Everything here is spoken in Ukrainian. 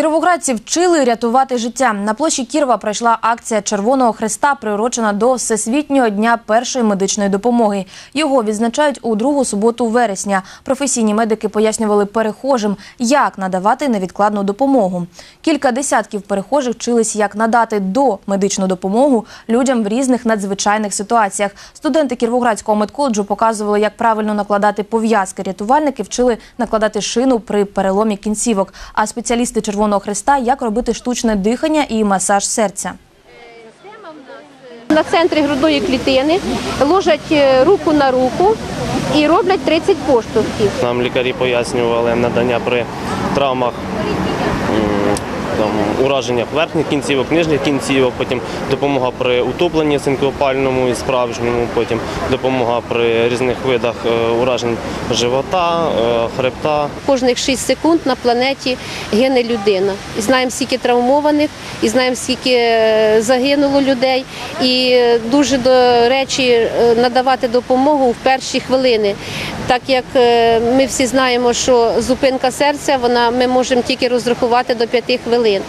Кіровоградці вчили рятувати життя. На площі Кірова пройшла акція Червоного Хреста, приурочена до Всесвітнього дня першої медичної допомоги. Його відзначають у другу суботу вересня. Професійні медики пояснювали перехожим, як надавати невідкладну допомогу. Кілька десятків перехожих вчились, як надати до медичну допомогу людям в різних надзвичайних ситуаціях. Студенти Кіровоградського медколеджу показували, як правильно накладати пов'язки. Рятувальники вчили накладати шину при переломі кінцівок. А спеціалісти Червоного Хреста як робити штучне дихання і масаж серця. На центрі грудної клітини ложать е, руку на руку і роблять 30 поштовхів. Нам лікарі пояснювали надання при травмах. Ураженнях верхніх кінцівок, нижніх кінцівок, потім допомога при утопленні синкопальному і справжньому, потім допомога при різних видах е, уражень живота, е, хребта. Кожних 6 секунд на планеті гине людина. І знаємо, скільки травмованих, і знаємо, скільки е, загинуло людей. І дуже до речі надавати допомогу в перші хвилини. Так як ми всі знаємо, що зупинка серця, вона ми можемо тільки розрахувати до 5 хвилин.